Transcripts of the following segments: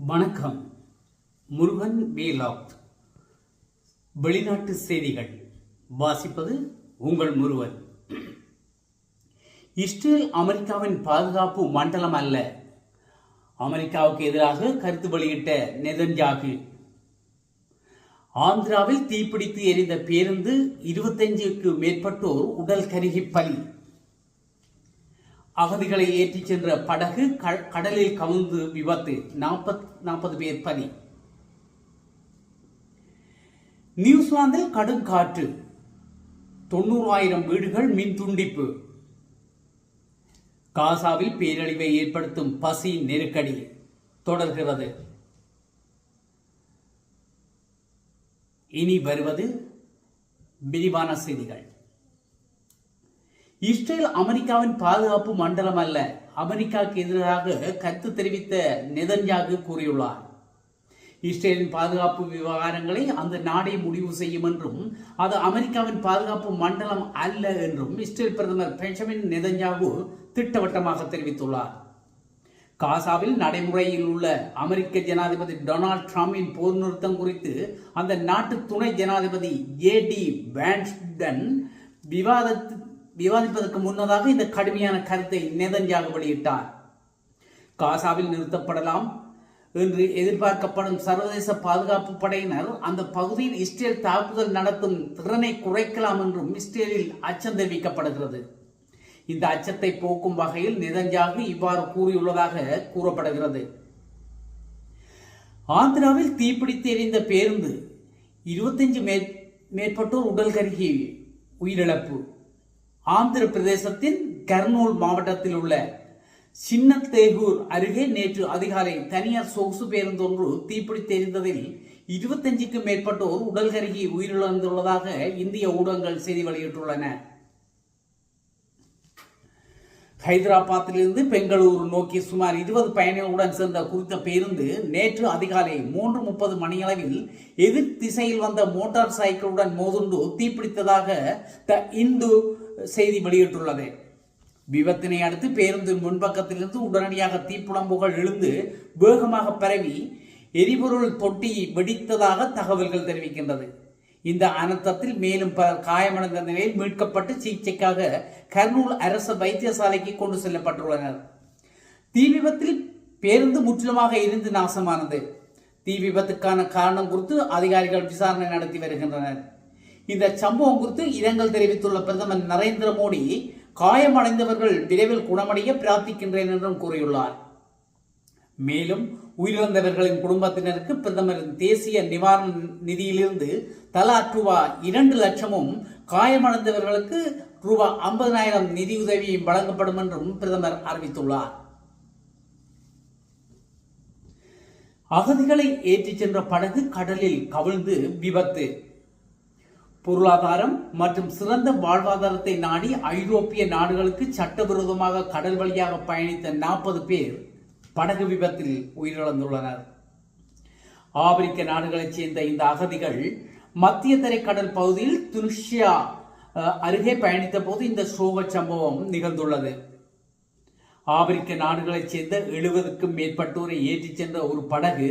வணக்கம். முருகன் வீலாக். வெளிநாட்டு செய்திகள். வாசிப்பது உங்கள் முருகன். இஸ்ரேல் அமெரிக்காவின் பாதுகாப்பு மண்டலம் அல்ல. அமெரிக்காவுக்கு எதிராக கருத்து வெளியிட்ட நெதன்யாகு. ஆந்திராவில் தீப்பிடித்து எரிந்த பேருந்து இருபத்தஞ்சுக்கு மேற்பட்டோர் உடல் கருகி பலி. அகதிகளை ஏற்றிச் சென்ற படகு கடலில் கவிழ்ந்து விபத்து. நாற்பத் நாற்பது பேர் பலி. நியூசிலாந்தில் கடும் காற்று. தொண்ணூறாயிரம் வீடுகள் மின் துண்டிப்பு. காசாவில் பேரழிவை ஏற்படுத்தும் பசி நெருக்கடி தொடர்கிறது. இனி வருவது விரிவான செய்திகள். இஸ்ரேல் அமெரிக்காவின் பாதுகாப்பு மண்டலம் அல்ல அமெரிக்காவுக்கு எதிராக கருத்து தெரிவித்த நெதன்யாகு கூறியுள்ளார். இஸ்ரேலின் பாதுகாப்பு விவகாரங்களை அந்த நாடே முடிவு செய்யும் என்றும் அது அமெரிக்காவின் பாதுகாப்பு மண்டலம் அல்ல என்றும் இஸ்ரேல் பிரதமர் பெஞ்சமின் நெதன்யாகு திட்டவட்டமாக தெரிவித்துள்ளார். காசாவில் நடைமுறையில் உள்ள அமெரிக்க ஜனாதிபதி டொனால்ட் ட்ரம்பின் போர் நிறுத்தம் குறித்து அந்த நாட்டு துணை ஜனாதிபதி ஏ டி வேன்ஸ்டன் விவாதத்து விவாதிப்பதற்கு முன்னதாக இந்த கடுமையான கருத்தை நேதன்யாக வெளியிட்டார். காசாவில் நிறுத்தப்படலாம் என்று எதிர்பார்க்கப்படும் சர்வதேச பாதுகாப்பு படையினர் அந்த பகுதியில் இஸ்ரேல் தாக்குதல் நடத்தும் திறனை குறைக்கலாம் என்றும் இஸ்ரேலில் அச்சம் தெரிவிக்கப்படுகிறது. இந்த அச்சத்தை போக்கும் வகையில் நிதஞ்சாகு இவ்வாறு கூறியுள்ளதாக கூறப்படுகிறது. ஆந்திராவில் தீப்பிடித்து எரிந்த பேருந்து இருபத்தஞ்சு மே மேற்பட்டோர் உடல் கருகி உயிரிழப்பு. ஆந்திர பிரதேசத்தின் கர்னூல் மாவட்டத்தில் உள்ள சின்னத்தேகூர் அருகே நேற்று அதிகாலை தனியார் சொகுசு பேருந்தொன்று தீப்பிடி தெரிந்ததில் இருபத்தஞ்சுக்கும் மேற்பட்டோர் உடல் கருகி உயிரிழந்துள்ளதாக இந்திய ஊடகங்கள் செய்தி வெளியிட்டுள்ளன. ஹைதராபாத்திலிருந்து பெங்களூர் நோக்கி சுமார் இருபது பயணிகளுடன் சென்ற குறித்த பேருந்து நேற்று அதிகாலை மூன்று முப்பது மணியளவில் எதிர் திசையில் வந்த மோட்டார் சைக்கிளுடன் மோதுண்டு தீப்பிடித்ததாக த இந்து செய்தி வெளியிட்டுள்ளது. விபத்தினை அடுத்து பேருந்தின் முன்பக்கத்திலிருந்து உடனடியாக தீப்புலம்புகள் எழுந்து வேகமாக பரவி எரிபொருள் தொட்டி வெடித்ததாக தகவல்கள் தெரிவிக்கின்றது. இந்த அனர்த்தத்தில் மேலும் பலர் காயமடைந்த நிலையில் மீட்கப்பட்டு சிகிச்சைக்காக கர்னூல் அரசு வைத்தியசாலைக்கு கொண்டு செல்லப்பட்டுள்ளனர். தீ விபத்தில் பேருந்து முற்றிலுமாக இருந்து நாசமானது. தீ விபத்துக்கான காரணம் குறித்து அதிகாரிகள் விசாரணை நடத்தி வருகின்றனர். இந்த சம்பவம் குறித்து இரங்கல் தெரிவித்துள்ள பிரதமர் நரேந்திர மோடி காயமடைந்தவர்கள் விரைவில் குணமடைய பிரார்த்திக்கின்றேன் என்றும் கூறியுள்ளார். மேலும் உயிரிழந்தவர்களின் குடும்பத்தினருக்கு பிரதமரின் தேசிய நிவாரண நிதியிலிருந்து தலா ரூபா இரண்டு லட்சமும் காயமடைந்தவர்களுக்கு ரூபா ஐம்பதனாயிரம் நிதியுதவியும் வழங்கப்படும் என்றும் பிரதமர் அறிவித்துள்ளார். அகதிகளை ஏற்றிச் சென்ற படகு கடலில் கவிழ்ந்து விபத்து. பொருளாதாரம் மற்றும் சிறந்த வாழ்வாதாரத்தை நாடி ஐரோப்பிய நாடுகளுக்கு சட்டவிரோதமாக கடல் வழியாக பயணித்த நாற்பது பேர் படகு விபத்தில் உயிரிழந்துள்ளனர். ஆப்பிரிக்க நாடுகளைச் சேர்ந்த இந்த அகதிகள் மத்திய திரைக்கடல் பகுதியில் துனிஷியா அருகே பயணித்த போது இந்த சோக சம்பவம் நிகழ்ந்துள்ளது. ஆப்பிரிக்க நாடுகளைச் சேர்ந்த எழுபதுக்கும் மேற்பட்டோரை ஏற்றிச் சென்ற ஒரு படகு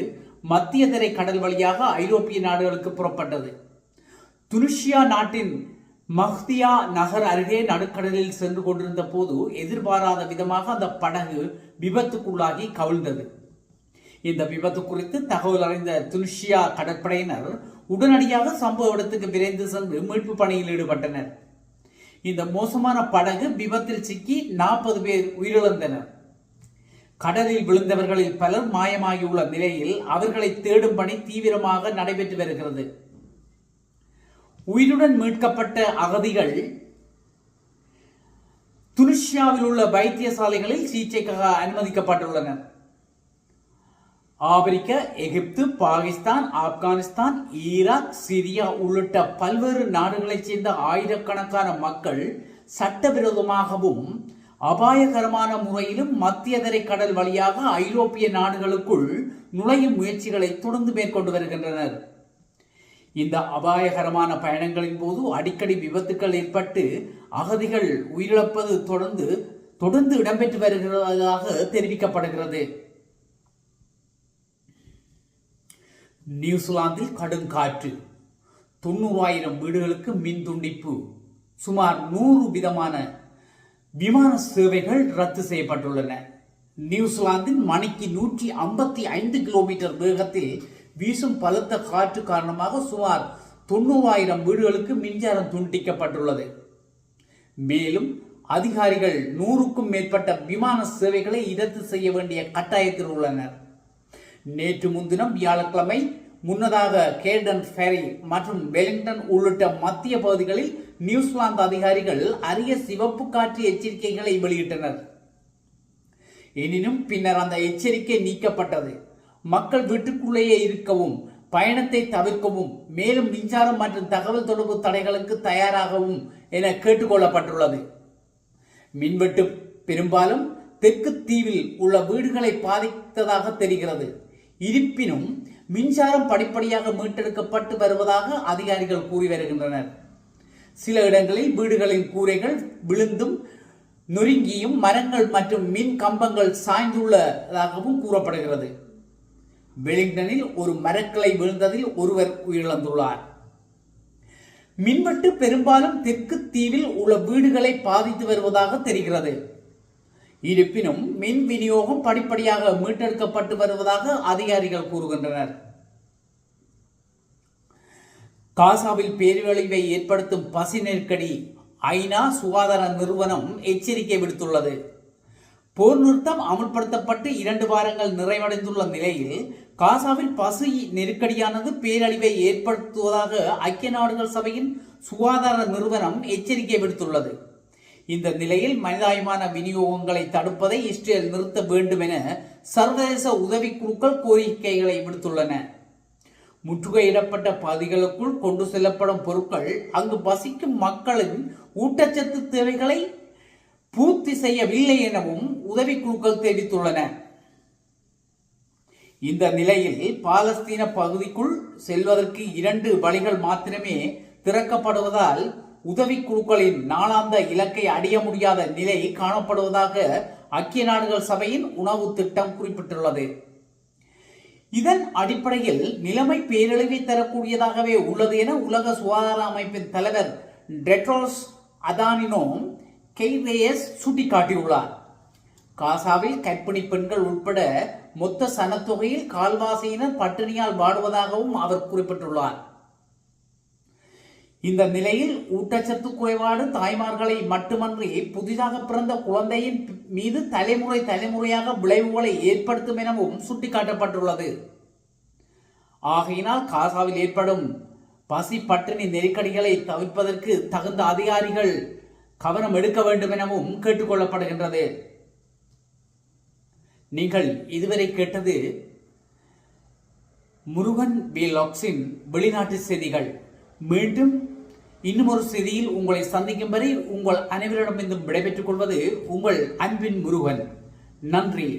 மத்திய திரை கடல் வழியாக ஐரோப்பிய நாடுகளுக்கு புறப்பட்டது. துனிஷியா நாட்டின் மஹ்தியா நகர் அருகே நடுக்கடலில் சென்று கொண்டிருந்த போது எதிர்பாராத விதமாக அந்த படகு விபத்துக்குள்ளாகி கவிழ்ந்தது. இந்த விபத்து குறித்து தகவல் அறிந்த துனிஷியா கடற்படையினர் உடனடியாக சம்பவ இடத்துக்கு விரைந்து சென்று மீட்பு பணியில் ஈடுபட்டனர். இந்த மோசமான படகு விபத்தில் சிக்கி நாற்பது பேர் உயிரிழந்தனர். கடலில் விழுந்தவர்களில் பலர் மாயமாகியுள்ள நிலையில் அவர்களை தேடும் பணி தீவிரமாக நடைபெற்று வருகிறது. உயிருடன் மீட்கப்பட்ட அகதிகள் துனிஷியாவில் உள்ள வைத்தியசாலைகளில் சிகிச்சைக்காக அனுமதிக்கப்பட்டுள்ளனர். ஆப்பிரிக்க எகிப்து பாகிஸ்தான் ஆப்கானிஸ்தான் ஈராக் சிரியா உள்ளிட்ட பல்வேறு நாடுகளைச் சேர்ந்த ஆயிரக்கணக்கான மக்கள் சட்டவிரோதமாகவும் அபாயகரமான முறையிலும் மத்திய தரை கடல் வழியாக ஐரோப்பிய நாடுகளுக்குள் நுழையும் முயற்சிகளை தொடர்ந்து மேற்கொண்டு வருகின்றனர். இந்த அபாயகரமான பயணங்களின் போது அடிக்கடி விபத்துக்கள் ஏற்பட்டு அகதிகள் உயிரிழப்பது தொடர்ந்து தொடர்ந்து இடம்பெற்று வருகிறதாக தெரிவிக்கப்படுகிறது. நியூசிலாந்தில் கடும் காற்று தொண்ணூறாயிரம் வீடுகளுக்கு மின் துண்டிப்பு சுமார் நூறு விதமான விமான சேவைகள் ரத்து செய்யப்பட்டுள்ளன. நியூசிலாந்தின் மணிக்கு நூற்றி ஐம்பத்தி ஐந்து கிலோமீட்டர் வேகத்தில் வீசும் பலத்த காற்று காரணமாக சுமார் தொண்ணூறாயிரம் வீடுகளுக்கு மின்சாரம் துண்டிக்கப்பட்டுள்ளது. மேலும் அதிகாரிகள் நூறுக்கும் மேற்பட்ட விமான சேவைகளை ரத்து செய்ய வேண்டிய கட்டாயத்தில் உள்ளனர். நேற்று முன்தினம் வியாழக்கிழமை முன்னதாக கேர்டன் ஃபெரி மற்றும் வெலிங்டன் உள்ளிட்ட மத்திய பகுதிகளில் நியூசிலாந்து அதிகாரிகள் அரிய சிவப்பு காற்று எச்சரிக்கைகளை வெளியிட்டனர். எனினும் பின்னர் அந்த எச்சரிக்கை நீக்கப்பட்டது. மக்கள் வீட்டுக்குள்ளேயே இருக்கவும் பயணத்தை தவிர்க்கவும் மேலும் மின்சாரம் மற்றும் தகவல் தொடர்பு தடைகளுக்கு தயாராகவும் என கேட்டுக்கொள்ளப்பட்டுள்ளது. மின்வெட்டு பெரும்பாலும் தெற்கு தீவில் உள்ள வீடுகளை பாதித்ததாக தெரிகிறது. இருப்பினும் மின்சாரம் படிப்படியாக மீட்டெடுக்கப்பட்டு வருவதாக அதிகாரிகள் கூறி வருகின்றனர். சில இடங்களில் வீடுகளின் கூரைகள் விழுந்தும் நொறுங்கியும் மரங்கள் மற்றும் மின் கம்பங்கள் சாய்ந்துள்ளதாகவும் கூறப்படுகிறது. வெலிங்டனில் ஒரு மரக்கிளை விழுந்ததில் ஒருவர் உயிரிழந்துள்ளார். மின்வெட்டு பெரும்பாலும் தெற்கு தீவில் உள்ள வீடுகளை பாதித்து வருவதாக தெரிகிறது. இருப்பினும் மின் விநியோகம் படிப்படியாக மீட்டெடுக்கப்பட்டு வருவதாக அதிகாரிகள் கூறுகின்றனர். காசாவில் பேரழிவை ஏற்படுத்தும் பசி நெருக்கடி ஐநா சுகாதார நிறுவனம் எச்சரிக்கை விடுத்துள்ளது. போர் நிறுத்தம் அமுல்படுத்தப்பட்டு இரண்டு வாரங்கள் நிறைவடைந்துள்ள நிலையில் காசாவில் பசு நெருக்கடியானது பேரழிவை ஏற்படுத்துவதாக ஐக்கிய நாடுகள் சபையின் சுகாதார நிறுவனம் எச்சரிக்கை விடுத்துள்ளது. இந்த நிலையில் மனிதாயமான விநியோகங்களை தடுப்பதை இஸ்ரேல் நிறுத்த வேண்டும் என சர்வதேச உதவிக்குழுக்கள் கோரிக்கைகளை விடுத்துள்ளன. முற்றுகையிடப்பட்ட பகுதிகளுக்குள் கொண்டு செல்லப்படும் பொருட்கள் அங்கு வசிக்கும் மக்களின் ஊட்டச்சத்து தேவைகளை பூர்த்தி செய்யவில்லை எனவும் உதவிக்குழுக்கள் தெரிவித்துள்ளன. இந்த நிலையில் பாலஸ்தீன பகுதிக்குள் செல்வதற்கு இரண்டு வழிகள் மாத்திரமே திறக்கப்படுவதால் உதவிக்குழுக்களின் நாளாந்த இலக்கை அடைய முடியாத நிலை காணப்படுவதாக ஐக்கிய நாடுகள் சபையின் உணவு திட்டம் குறிப்பிட்டுள்ளது. இதன் அடிப்படையில் நிலைமை பேரழிவை தரக்கூடியதாகவே உள்ளது என உலக சுகாதார அமைப்பின் தலைவர் டெட்ரோஸ் அதானினோம் கெய்ரேயஸ் சுட்டிக்காட்டியுள்ளார். காசாவில் கற்பிணி பெண்கள் உட்பட மொத்த சனத்தொகையில் கால்வாசியினர் பட்டினியால் வாடுவதாகவும் அவர் குறிப்பிட்டுள்ளார். இந்த நிலையில் ஊட்டச்சத்து குறைபாடு தாய்மார்களை மட்டுமன்றி புதிதாக பிறந்த குழந்தையின் மீது தலைமுறை தலைமுறையாக விளைவுகளை ஏற்படுத்தும் எனவும் சுட்டிக்காட்டப்பட்டுள்ளது. ஆகையினால் காசாவில் ஏற்படும் பசி பட்டினி நெருக்கடிகளை தவிர்ப்பதற்கு தகுந்த அதிகாரிகள் கவனம் எடுக்க வேண்டும் எனவும் கேட்டுக்கொள்ளப்படுகின்றது. நீங்கள் இதுவரை கேட்டது முருகன் பி லாக்ஸின் வெளிநாட்டு செய்திகள். மீண்டும் இன்னும் ஒரு செய்தியில் உங்களை சந்திக்கும் வரை உங்கள் அனைவரிடமிருந்தும் விடைபெற்றுக் கொள்வது உங்கள் அன்பின் முருகன். நன்றி.